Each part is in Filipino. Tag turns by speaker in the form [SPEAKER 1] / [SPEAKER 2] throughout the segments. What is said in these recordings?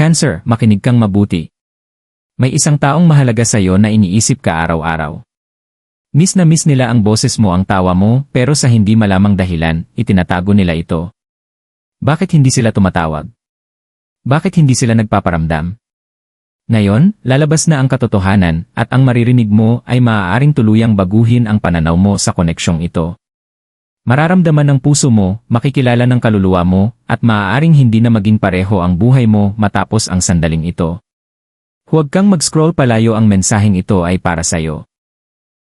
[SPEAKER 1] Cancer, makinig kang mabuti. May isang taong mahalaga sa iyo na iniisip ka araw-araw. Miss na miss nila ang boses mo ang tawa mo pero sa hindi malamang dahilan, itinatago nila ito. Bakit hindi sila tumatawag? Bakit hindi sila nagpaparamdam? Ngayon, lalabas na ang katotohanan at ang maririnig mo ay maaaring tuluyang baguhin ang pananaw mo sa koneksyong ito. Mararamdaman ng puso mo, makikilala ng kaluluwa mo, at maaaring hindi na maging pareho ang buhay mo matapos ang sandaling ito. Huwag kang mag-scroll palayo ang mensaheng ito ay para sa'yo.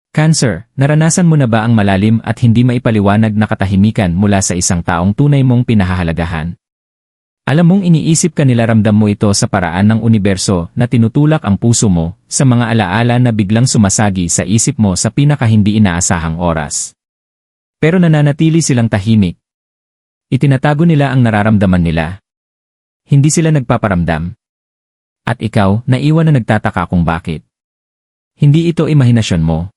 [SPEAKER 1] Cancer, naranasan mo na ba ang malalim at hindi maipaliwanag na katahimikan mula sa isang taong tunay mong pinahahalagahan? Alam mong iniisip ka nila ramdam mo ito sa paraan ng universo na tinutulak ang puso mo sa mga alaala na biglang sumasagi sa isip mo sa pinaka hindi inaasahang oras. Pero nananatili silang tahimik. Itinatago nila ang nararamdaman nila. Hindi sila nagpaparamdam. At ikaw, naiwan na nagtataka kung bakit. Hindi ito imahinasyon mo.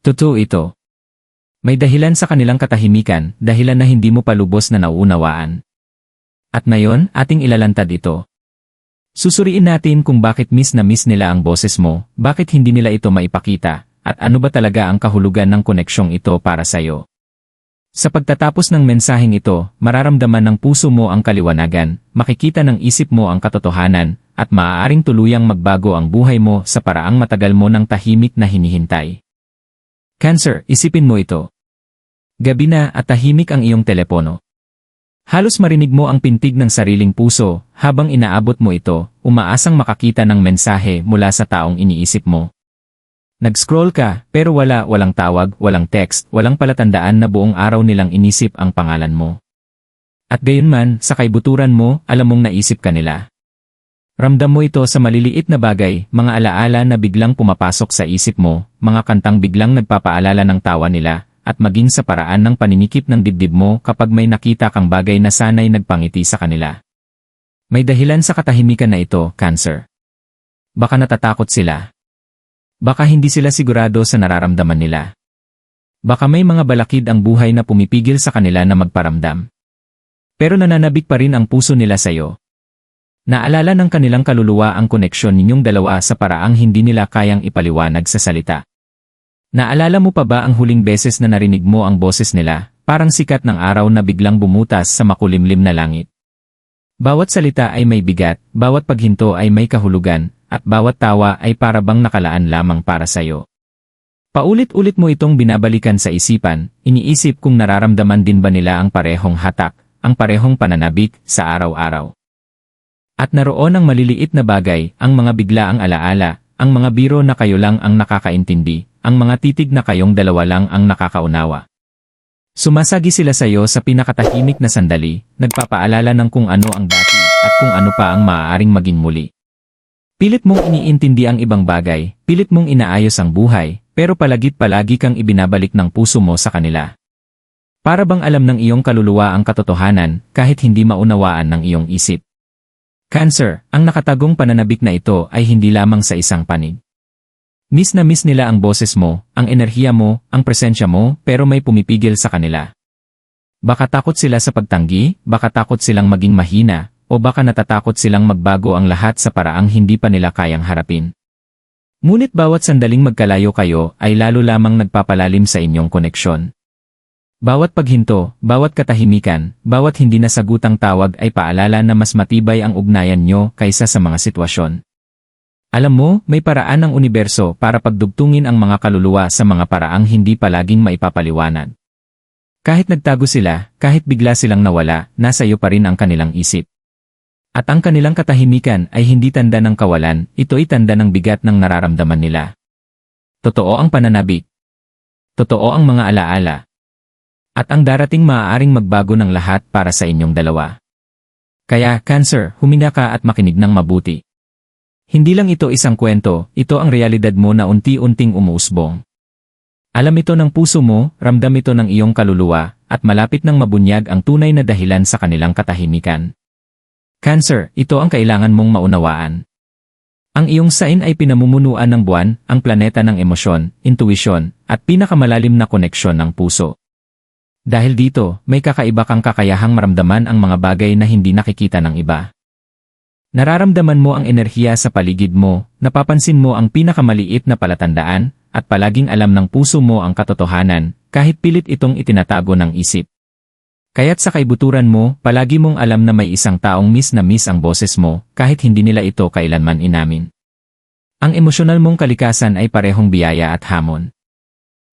[SPEAKER 1] Totoo ito. May dahilan sa kanilang katahimikan, dahilan na hindi mo pa lubos na nauunawaan. At ngayon, ating ilalantad ito. Susuriin natin kung bakit miss na miss nila ang boses mo, bakit hindi nila ito maipakita, at ano ba talaga ang kahulugan ng koneksyong ito para sa'yo. Sa pagtatapos ng mensaheng ito, mararamdaman ng puso mo ang kaliwanagan, makikita ng isip mo ang katotohanan, at maaaring tuluyang magbago ang buhay mo sa paraang matagal mo ng tahimik na hinihintay. Cancer, isipin mo ito. Gabi na at tahimik ang iyong telepono. Halos marinig mo ang pintig ng sariling puso habang inaabot mo ito, umaasang makakita ng mensahe mula sa taong iniisip mo. Nag-scroll ka, pero wala, walang tawag, walang text, walang palatandaan na buong araw nilang inisip ang pangalan mo. At gayon man, sa kaibuturan mo, alam mong naisip ka nila. Ramdam mo ito sa maliliit na bagay, mga alaala na biglang pumapasok sa isip mo, mga kantang biglang nagpapaalala ng tawa nila, at maging sa paraan ng paninikip ng dibdib mo kapag may nakita kang bagay na sanay nagpangiti sa kanila. May dahilan sa katahimikan na ito, cancer. Baka natatakot sila. Baka hindi sila sigurado sa nararamdaman nila. Baka may mga balakid ang buhay na pumipigil sa kanila na magparamdam. Pero nananabik pa rin ang puso nila sa iyo. Naalala ng kanilang kaluluwa ang koneksyon ninyong dalawa sa paraang hindi nila kayang ipaliwanag sa salita. Naalala mo pa ba ang huling beses na narinig mo ang boses nila, parang sikat ng araw na biglang bumutas sa makulimlim na langit? Bawat salita ay may bigat, bawat paghinto ay may kahulugan, at bawat tawa ay para bang nakalaan lamang para sa'yo. Paulit-ulit mo itong binabalikan sa isipan, iniisip kung nararamdaman din ba nila ang parehong hatak, ang parehong pananabik sa araw-araw. At naroon ang maliliit na bagay, ang mga biglaang alaala, ang mga biro na kayo lang ang nakakaintindi, ang mga titig na kayong dalawa lang ang nakakaunawa. Sumasagi sila sa iyo sa pinakatahimik na sandali, nagpapaalala ng kung ano ang dati at kung ano pa ang maaaring maging muli. Pilit mong iniintindi ang ibang bagay, pilit mong inaayos ang buhay, pero palagit palagi kang ibinabalik ng puso mo sa kanila. Para bang alam ng iyong kaluluwa ang katotohanan, kahit hindi maunawaan ng iyong isip. Cancer, ang nakatagong pananabik na ito ay hindi lamang sa isang panig. Miss na miss nila ang boses mo, ang enerhiya mo, ang presensya mo, pero may pumipigil sa kanila. Baka takot sila sa pagtanggi, baka takot silang maging mahina, o baka natatakot silang magbago ang lahat sa paraang hindi pa nila kayang harapin. Ngunit bawat sandaling magkalayo kayo ay lalo lamang nagpapalalim sa inyong koneksyon. Bawat paghinto, bawat katahimikan, bawat hindi nasagutang tawag ay paalala na mas matibay ang ugnayan nyo kaysa sa mga sitwasyon. Alam mo, may paraan ng universo para pagdugtungin ang mga kaluluwa sa mga paraang hindi palaging maipapaliwanag. Kahit nagtago sila, kahit bigla silang nawala, nasa iyo pa rin ang kanilang isip. At ang kanilang katahimikan ay hindi tanda ng kawalan, ito ay tanda ng bigat ng nararamdaman nila. Totoo ang pananabik. Totoo ang mga alaala. At ang darating maaaring magbago ng lahat para sa inyong dalawa. Kaya, Cancer, humina ka at makinig ng mabuti. Hindi lang ito isang kwento, ito ang realidad mo na unti-unting umuusbong. Alam ito ng puso mo, ramdam ito ng iyong kaluluwa, at malapit ng mabunyag ang tunay na dahilan sa kanilang katahimikan. Cancer, ito ang kailangan mong maunawaan. Ang iyong sign ay pinamumunuan ng buwan, ang planeta ng emosyon, intuisyon, at pinakamalalim na koneksyon ng puso. Dahil dito, may kakaiba kang kakayahang maramdaman ang mga bagay na hindi nakikita ng iba. Nararamdaman mo ang enerhiya sa paligid mo, napapansin mo ang pinakamaliit na palatandaan, at palaging alam ng puso mo ang katotohanan, kahit pilit itong itinatago ng isip. Kaya't sa kaibuturan mo, palagi mong alam na may isang taong miss na miss ang boses mo, kahit hindi nila ito kailanman inamin. Ang emosyonal mong kalikasan ay parehong biyaya at hamon.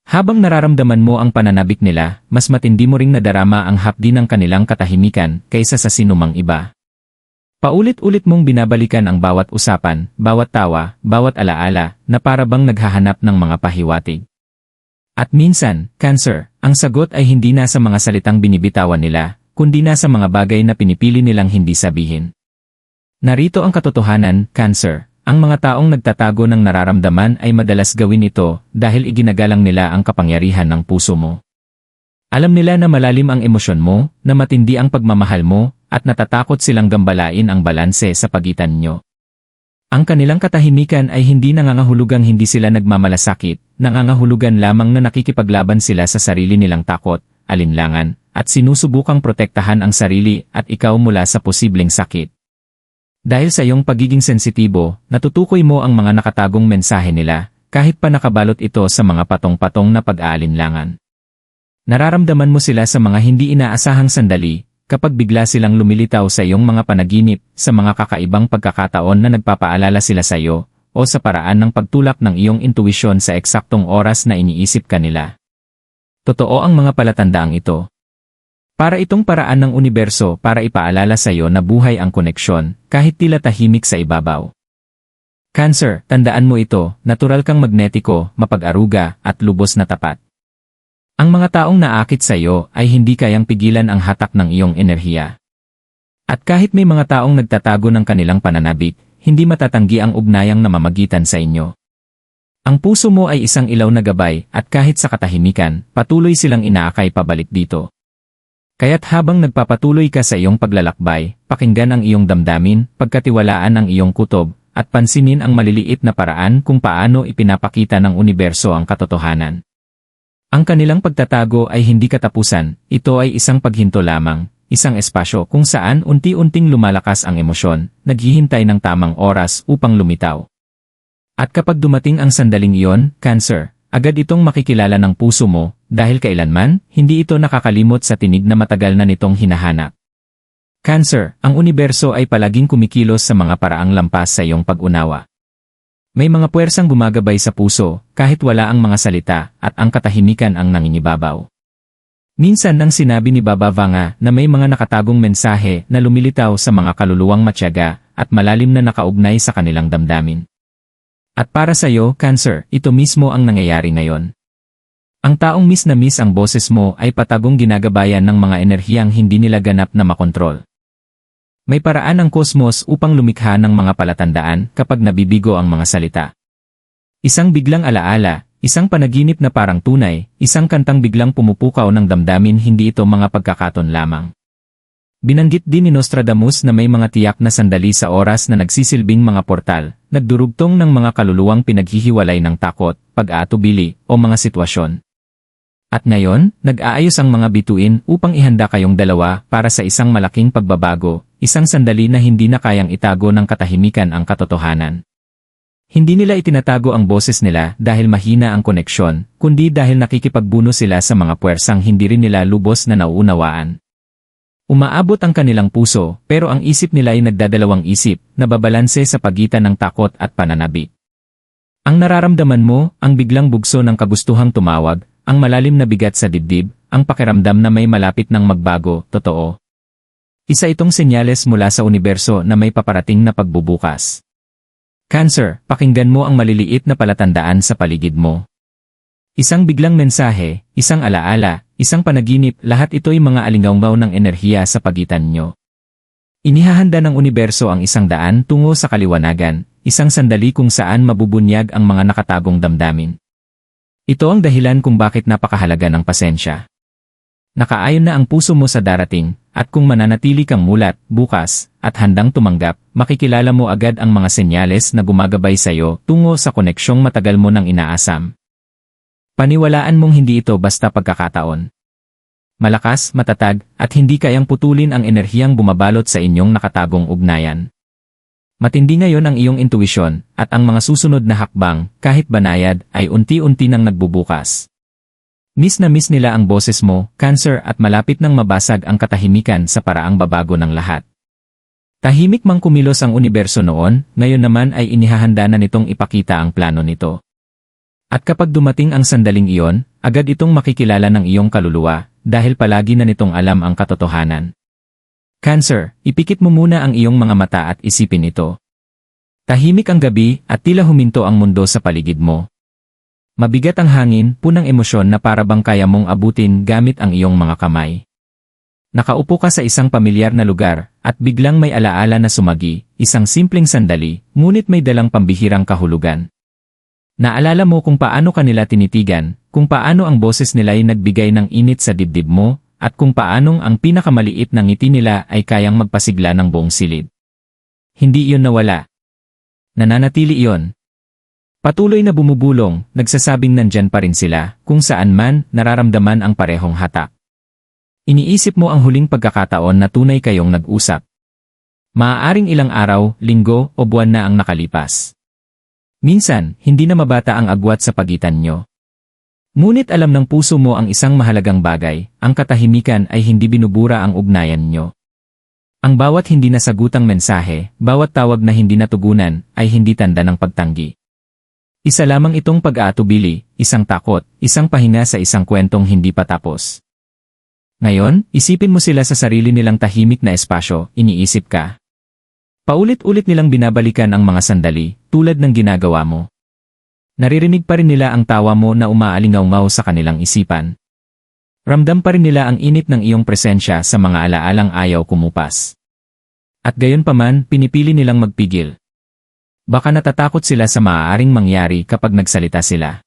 [SPEAKER 1] Habang nararamdaman mo ang pananabik nila, mas matindi mo ring nadarama ang hapdi ng kanilang katahimikan kaysa sa sinumang iba. Paulit-ulit mong binabalikan ang bawat usapan, bawat tawa, bawat alaala, na para bang naghahanap ng mga pahiwatig. At minsan, cancer, ang sagot ay hindi na sa mga salitang binibitawan nila, kundi na sa mga bagay na pinipili nilang hindi sabihin. Narito ang katotohanan, cancer. Ang mga taong nagtatago ng nararamdaman ay madalas gawin ito dahil iginagalang nila ang kapangyarihan ng puso mo. Alam nila na malalim ang emosyon mo, na matindi ang pagmamahal mo, at natatakot silang gambalain ang balanse sa pagitan nyo. Ang kanilang katahimikan ay hindi nangangahulugang hindi sila nagmamalasakit, nangangahulugan lamang na nakikipaglaban sila sa sarili nilang takot, alinlangan, at sinusubukang protektahan ang sarili at ikaw mula sa posibleng sakit. Dahil sa iyong pagiging sensitibo, natutukoy mo ang mga nakatagong mensahe nila, kahit pa nakabalot ito sa mga patong-patong na pag-aalinlangan. Nararamdaman mo sila sa mga hindi inaasahang sandali, kapag bigla silang lumilitaw sa iyong mga panaginip, sa mga kakaibang pagkakataon na nagpapaalala sila sa iyo, o sa paraan ng pagtulak ng iyong intuwisyon sa eksaktong oras na iniisip ka nila. Totoo ang mga palatandaang ito. Para itong paraan ng universo para ipaalala sa iyo na buhay ang koneksyon, kahit tila tahimik sa ibabaw. Cancer, tandaan mo ito, natural kang magnetiko, mapag-aruga, at lubos na tapat. Ang mga taong naakit sa iyo ay hindi kayang pigilan ang hatak ng iyong enerhiya. At kahit may mga taong nagtatago ng kanilang pananabik, hindi matatanggi ang ugnayang namamagitan sa inyo. Ang puso mo ay isang ilaw na gabay at kahit sa katahimikan, patuloy silang inaakay pabalik dito. Kaya't habang nagpapatuloy ka sa iyong paglalakbay, pakinggan ang iyong damdamin, pagkatiwalaan ang iyong kutob, at pansinin ang maliliit na paraan kung paano ipinapakita ng universo ang katotohanan. Ang kanilang pagtatago ay hindi katapusan, ito ay isang paghinto lamang, isang espasyo kung saan unti-unting lumalakas ang emosyon, naghihintay ng tamang oras upang lumitaw. At kapag dumating ang sandaling iyon, cancer, agad itong makikilala ng puso mo, dahil kailanman, hindi ito nakakalimot sa tinig na matagal na nitong hinahanap. Cancer, ang universo ay palaging kumikilos sa mga paraang lampas sa iyong pag-unawa. May mga puwersang gumagabay sa puso, kahit wala ang mga salita, at ang katahimikan ang nanginibabaw. Minsan nang sinabi ni Baba Vanga na may mga nakatagong mensahe na lumilitaw sa mga kaluluwang matyaga at malalim na nakaugnay sa kanilang damdamin. At para sa iyo, Cancer, ito mismo ang nangyayari ngayon. Ang taong miss na miss ang boses mo ay patagong ginagabayan ng mga enerhiyang hindi nila ganap na makontrol. May paraan ang kosmos upang lumikha ng mga palatandaan kapag nabibigo ang mga salita. Isang biglang alaala, isang panaginip na parang tunay, isang kantang biglang pumupukaw ng damdamin hindi ito mga pagkakaton lamang. Binanggit din ni Nostradamus na may mga tiyak na sandali sa oras na nagsisilbing mga portal, nagdurugtong ng mga kaluluwang pinaghihiwalay ng takot, pag-aatubili, o mga sitwasyon. At ngayon, nag-aayos ang mga bituin upang ihanda kayong dalawa para sa isang malaking pagbabago, Isang sandali na hindi na kayang itago ng katahimikan ang katotohanan. Hindi nila itinatago ang boses nila dahil mahina ang koneksyon, kundi dahil nakikipagbuno sila sa mga puwersang hindi rin nila lubos na nauunawaan. Umaabot ang kanilang puso, pero ang isip nila ay nagdadalawang isip, na babalanse sa pagitan ng takot at pananabik. Ang nararamdaman mo, ang biglang bugso ng kagustuhang tumawag, ang malalim na bigat sa dibdib, ang pakiramdam na may malapit ng magbago, totoo, isa itong senyales mula sa universo na may paparating na pagbubukas. Cancer, pakinggan mo ang maliliit na palatandaan sa paligid mo. Isang biglang mensahe, isang alaala, isang panaginip, lahat ito'y mga alingawmaw ng enerhiya sa pagitan nyo. Inihahanda ng universo ang isang daan tungo sa kaliwanagan, isang sandali kung saan mabubunyag ang mga nakatagong damdamin. Ito ang dahilan kung bakit napakahalaga ng pasensya. Nakaayon na ang puso mo sa darating, at kung mananatili kang mulat, bukas, at handang tumanggap, makikilala mo agad ang mga senyales na gumagabay sa iyo tungo sa koneksyong matagal mo nang inaasam. Paniwalaan mong hindi ito basta pagkakataon. Malakas, matatag, at hindi kayang putulin ang enerhiyang bumabalot sa inyong nakatagong ugnayan. Matindi ngayon ang iyong intuisyon at ang mga susunod na hakbang, kahit banayad, ay unti-unti nang nagbubukas. Miss na miss nila ang boses mo, cancer at malapit nang mabasag ang katahimikan sa paraang babago ng lahat. Tahimik mang kumilos ang universo noon, ngayon naman ay inihahanda na nitong ipakita ang plano nito. At kapag dumating ang sandaling iyon, agad itong makikilala ng iyong kaluluwa, dahil palagi na nitong alam ang katotohanan. Cancer, ipikit mo muna ang iyong mga mata at isipin ito. Tahimik ang gabi at tila huminto ang mundo sa paligid mo. Mabigat ang hangin, punang emosyon na para bang kaya mong abutin gamit ang iyong mga kamay. Nakaupo ka sa isang pamilyar na lugar, at biglang may alaala na sumagi, isang simpleng sandali, ngunit may dalang pambihirang kahulugan. Naalala mo kung paano kanila tinitigan, kung paano ang boses nila ay nagbigay ng init sa dibdib mo, at kung paanong ang pinakamaliit na ngiti nila ay kayang magpasigla ng buong silid. Hindi iyon nawala. Nananatili iyon. Patuloy na bumubulong, nagsasabing nandyan pa rin sila, kung saan man nararamdaman ang parehong hatak. Iniisip mo ang huling pagkakataon na tunay kayong nag-usap. Maaaring ilang araw, linggo, o buwan na ang nakalipas. Minsan, hindi na mabata ang agwat sa pagitan nyo. Ngunit alam ng puso mo ang isang mahalagang bagay, ang katahimikan ay hindi binubura ang ugnayan nyo. Ang bawat hindi nasagutang mensahe, bawat tawag na hindi natugunan, ay hindi tanda ng pagtanggi. Isa lamang itong pag-aatubili, isang takot, isang pahinga sa isang kwentong hindi pa tapos. Ngayon, isipin mo sila sa sarili nilang tahimik na espasyo, iniisip ka. Paulit-ulit nilang binabalikan ang mga sandali, tulad ng ginagawa mo. Naririnig pa rin nila ang tawa mo na umaalingaw sa kanilang isipan. Ramdam pa rin nila ang init ng iyong presensya sa mga alaalang ayaw kumupas. At gayon paman, pinipili nilang magpigil. Baka natatakot sila sa maaaring mangyari kapag nagsalita sila.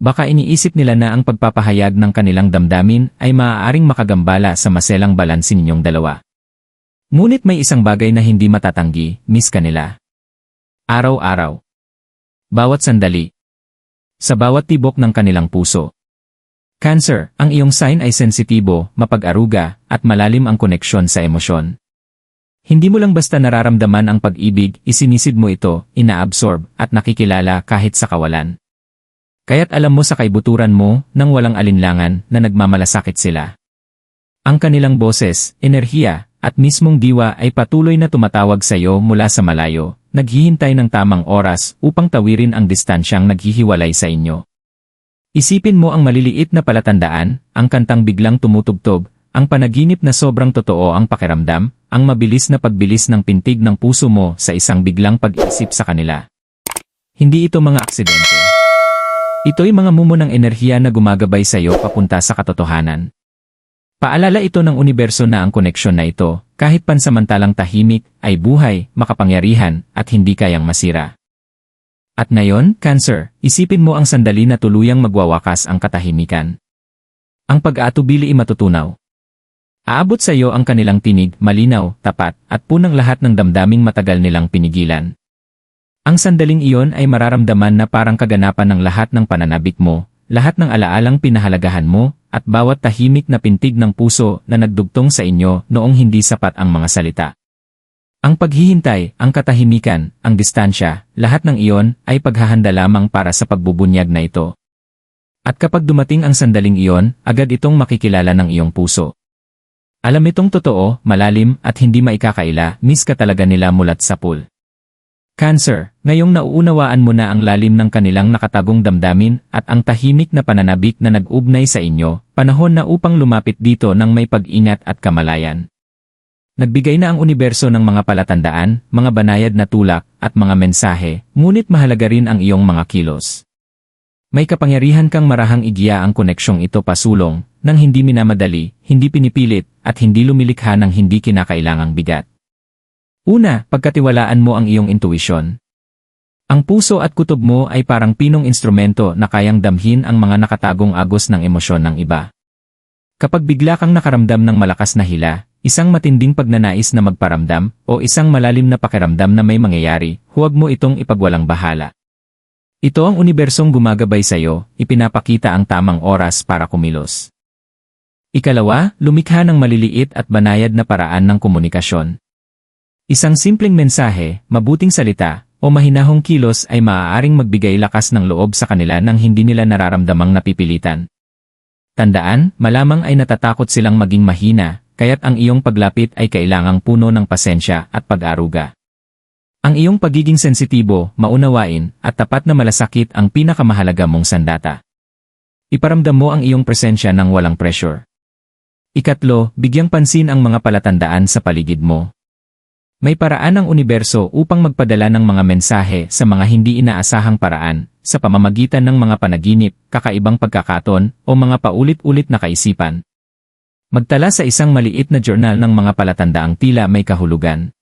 [SPEAKER 1] Baka iniisip nila na ang pagpapahayag ng kanilang damdamin ay maaaring makagambala sa maselang balansin ninyong dalawa. Ngunit may isang bagay na hindi matatanggi, miss kanila. Araw-araw. Bawat sandali. Sa bawat tibok ng kanilang puso. Cancer, ang iyong sign ay sensitibo, mapag-aruga, at malalim ang koneksyon sa emosyon. Hindi mo lang basta nararamdaman ang pag-ibig, isinisid mo ito, inaabsorb, at nakikilala kahit sa kawalan. Kaya't alam mo sa kaibuturan mo, nang walang alinlangan, na nagmamalasakit sila. Ang kanilang boses, enerhiya, at mismong diwa ay patuloy na tumatawag sa iyo mula sa malayo, naghihintay ng tamang oras upang tawirin ang distansyang naghihiwalay sa inyo. Isipin mo ang maliliit na palatandaan, ang kantang biglang tumutugtog, ang panaginip na sobrang totoo ang pakiramdam, ang mabilis na pagbilis ng pintig ng puso mo sa isang biglang pag-isip sa kanila. Hindi ito mga aksidente. Ito'y mga mumo ng enerhiya na gumagabay sa iyo papunta sa katotohanan. Paalala ito ng universo na ang koneksyon na ito, kahit pansamantalang tahimik, ay buhay, makapangyarihan, at hindi kayang masira. At ngayon, Cancer, isipin mo ang sandali na tuluyang magwawakas ang katahimikan. Ang pag-aatubili ay matutunaw. Aabot sa iyo ang kanilang tinig, malinaw, tapat, at punang lahat ng damdaming matagal nilang pinigilan. Ang sandaling iyon ay mararamdaman na parang kaganapan ng lahat ng pananabik mo, lahat ng alaalang pinahalagahan mo, at bawat tahimik na pintig ng puso na nagdugtong sa inyo noong hindi sapat ang mga salita. Ang paghihintay, ang katahimikan, ang distansya, lahat ng iyon ay paghahanda lamang para sa pagbubunyag na ito. At kapag dumating ang sandaling iyon, agad itong makikilala ng iyong puso. Alam itong totoo, malalim, at hindi maikakaila, miss ka talaga nila mulat sa pool. Cancer, ngayong nauunawaan mo na ang lalim ng kanilang nakatagong damdamin at ang tahimik na pananabik na nag-ugnay sa inyo, panahon na upang lumapit dito ng may pag-ingat at kamalayan. Nagbigay na ang universo ng mga palatandaan, mga banayad na tulak, at mga mensahe, ngunit mahalaga rin ang iyong mga kilos. May kapangyarihan kang marahang igiya ang koneksyong ito pasulong, nang hindi minamadali, hindi pinipilit, at hindi lumilikha ng hindi kinakailangang bigat. Una, pagkatiwalaan mo ang iyong intuisyon. Ang puso at kutob mo ay parang pinong instrumento na kayang damhin ang mga nakatagong agos ng emosyon ng iba. Kapag bigla kang nakaramdam ng malakas na hila, isang matinding pagnanais na magparamdam, o isang malalim na pakiramdam na may mangyayari, huwag mo itong ipagwalang bahala. Ito ang unibersong gumagabay sa iyo, ipinapakita ang tamang oras para kumilos. Ikalawa, lumikha ng maliliit at banayad na paraan ng komunikasyon. Isang simpleng mensahe, mabuting salita, o mahinahong kilos ay maaaring magbigay lakas ng loob sa kanila nang hindi nila nararamdamang napipilitan. Tandaan, malamang ay natatakot silang maging mahina, kaya't ang iyong paglapit ay kailangang puno ng pasensya at pag-aruga. Ang iyong pagiging sensitibo, maunawain, at tapat na malasakit ang pinakamahalaga mong sandata. Iparamdam mo ang iyong presensya ng walang pressure. Ikatlo, bigyang pansin ang mga palatandaan sa paligid mo. May paraan ng universo upang magpadala ng mga mensahe sa mga hindi inaasahang paraan, sa pamamagitan ng mga panaginip, kakaibang pagkakaton, o mga paulit-ulit na kaisipan. Magtala sa isang maliit na journal ng mga palatandaang tila may kahulugan.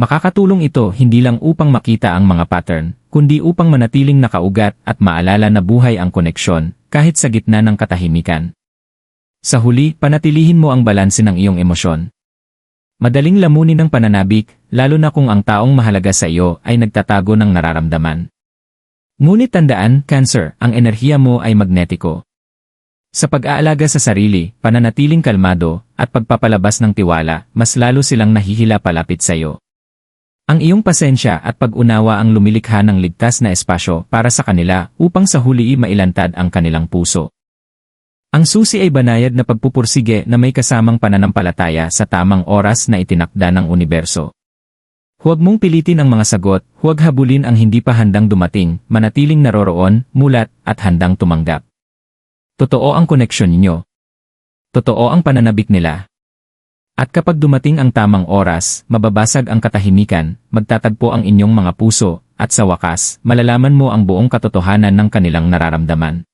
[SPEAKER 1] Makakatulong ito hindi lang upang makita ang mga pattern, kundi upang manatiling nakaugat at maalala na buhay ang koneksyon, kahit sa gitna ng katahimikan. Sa huli, panatilihin mo ang balanse ng iyong emosyon. Madaling lamunin ng pananabik, lalo na kung ang taong mahalaga sa iyo ay nagtatago ng nararamdaman. Ngunit tandaan, Cancer, ang enerhiya mo ay magnetiko. Sa pag-aalaga sa sarili, pananatiling kalmado, at pagpapalabas ng tiwala, mas lalo silang nahihila palapit sa iyo. Ang iyong pasensya at pag-unawa ang lumilikha ng ligtas na espasyo para sa kanila upang sa huli mailantad ang kanilang puso. Ang susi ay banayad na pagpupursige na may kasamang pananampalataya sa tamang oras na itinakda ng universo. Huwag mong pilitin ang mga sagot, huwag habulin ang hindi pa handang dumating, manatiling naroroon, mulat, at handang tumanggap. Totoo ang koneksyon ninyo. Totoo ang pananabik nila. At kapag dumating ang tamang oras, mababasag ang katahimikan, magtatagpo ang inyong mga puso, at sa wakas, malalaman mo ang buong katotohanan ng kanilang nararamdaman.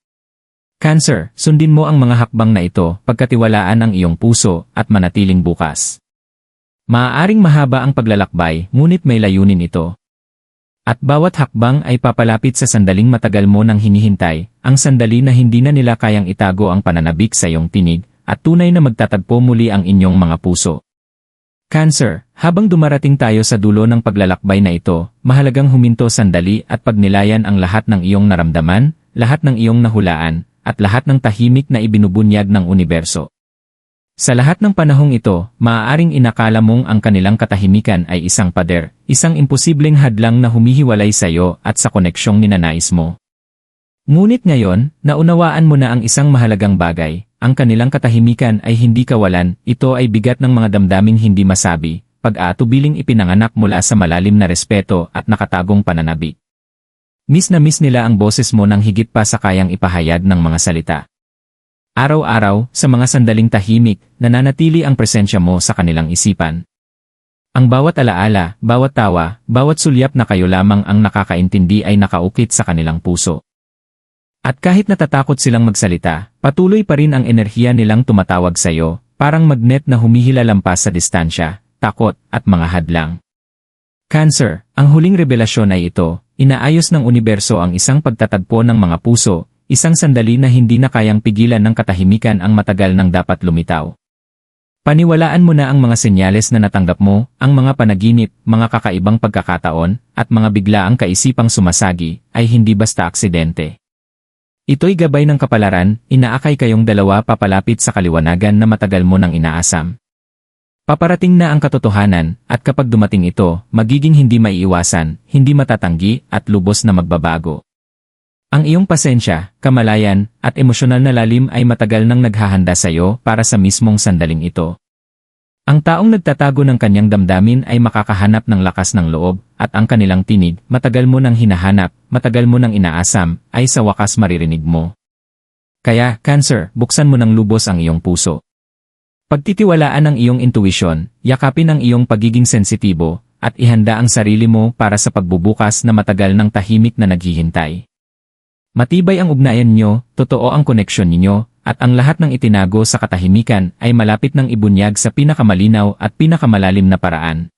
[SPEAKER 1] Cancer, sundin mo ang mga hakbang na ito, pagkatiwalaan ang iyong puso, at manatiling bukas. Maaaring mahaba ang paglalakbay, ngunit may layunin ito. At bawat hakbang ay papalapit sa sandaling matagal mo nang hinihintay, ang sandali na hindi na nila kayang itago ang pananabik sa iyong tinig, at tunay na magtatagpo muli ang inyong mga puso. Cancer, habang dumarating tayo sa dulo ng paglalakbay na ito, mahalagang huminto sandali at pagnilayan ang lahat ng iyong naramdaman, lahat ng iyong nahulaan, at lahat ng tahimik na ibinubunyag ng universo. Sa lahat ng panahong ito, maaaring inakala mong ang kanilang katahimikan ay isang pader, isang imposibleng hadlang na humihiwalay sa iyo at sa koneksyong ninanais mo. Ngunit ngayon, naunawaan mo na ang isang mahalagang bagay, ang kanilang katahimikan ay hindi kawalan, ito ay bigat ng mga damdaming hindi masabi, pag-aatubiling ipinanganak mula sa malalim na respeto at nakatagong pananabik. Miss na miss nila ang boses mo nang higit pa sa kayang ipahayag ng mga salita. Araw-araw, sa mga sandaling tahimik, nananatili ang presensya mo sa kanilang isipan. Ang bawat alaala, bawat tawa, bawat sulyap na kayo lamang ang nakakaintindi ay nakaukit sa kanilang puso. At kahit natatakot silang magsalita, patuloy pa rin ang enerhiya nilang tumatawag sa iyo, parang magnet na humihila lampas sa distansya, takot, at mga hadlang. Cancer, ang huling revelasyon ay ito, inaayos ng universo ang isang pagtatagpo ng mga puso, isang sandali na hindi na kayang pigilan ng katahimikan ang matagal nang dapat lumitaw. Paniwalaan mo na ang mga senyales na natanggap mo, ang mga panaginip, mga kakaibang pagkakataon, at mga biglaang kaisipang sumasagi, ay hindi basta aksidente. Ito'y gabay ng kapalaran, inaakay kayong dalawa papalapit sa kaliwanagan na matagal mo nang inaasam. Paparating na ang katotohanan, at kapag dumating ito, magiging hindi maiiwasan, hindi matatanggi, at lubos na magbabago. Ang iyong pasensya, kamalayan, at emosyonal na lalim ay matagal nang naghahanda sa iyo para sa mismong sandaling ito. Ang taong nagtatago ng kanyang damdamin ay makakahanap ng lakas ng loob, at ang kanilang tinig, matagal mo nang hinahanap, matagal mo nang inaasam, ay sa wakas maririnig mo. Kaya, Cancer, buksan mo ng lubos ang iyong puso. Pagtitiwalaan ang iyong intuition, yakapin ang iyong pagiging sensitibo, at ihanda ang sarili mo para sa pagbubukas na matagal ng tahimik na naghihintay. Matibay ang ugnayan nyo, totoo ang koneksyon ninyo, at ang lahat ng itinago sa katahimikan ay malapit ng ibunyag sa pinakamalinaw at pinakamalalim na paraan.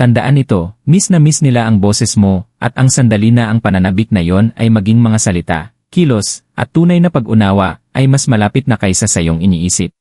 [SPEAKER 1] Tandaan ito, miss na miss nila ang boses mo, at ang sandali na ang pananabik na yon ay maging mga salita, kilos, at tunay na pag-unawa, ay mas malapit na kaysa sa iyong iniisip.